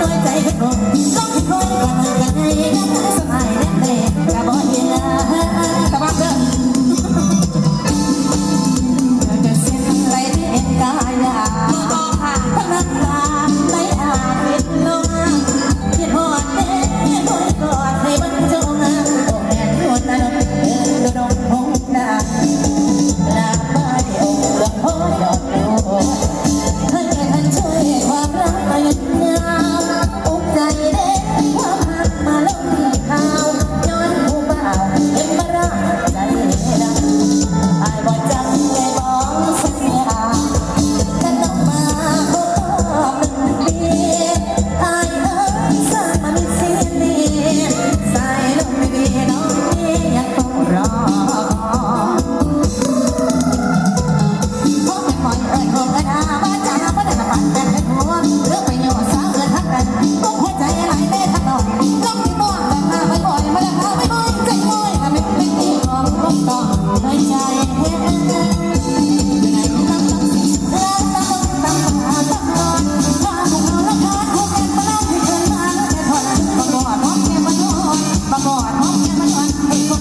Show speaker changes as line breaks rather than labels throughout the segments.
ด้วยใจเฮ็ดอกก็คงคงกันกันให้สบายแน่แต่กะบ่เห็นตะบักเด้อจะเส้นไรเด็ดกายาทั้งนั้น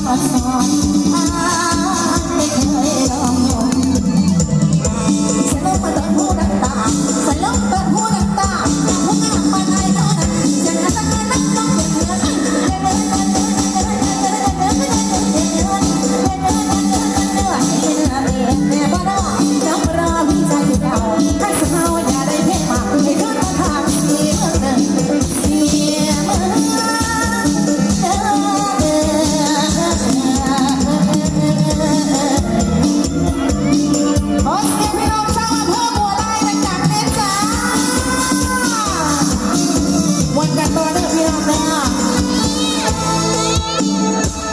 สอนอ real man.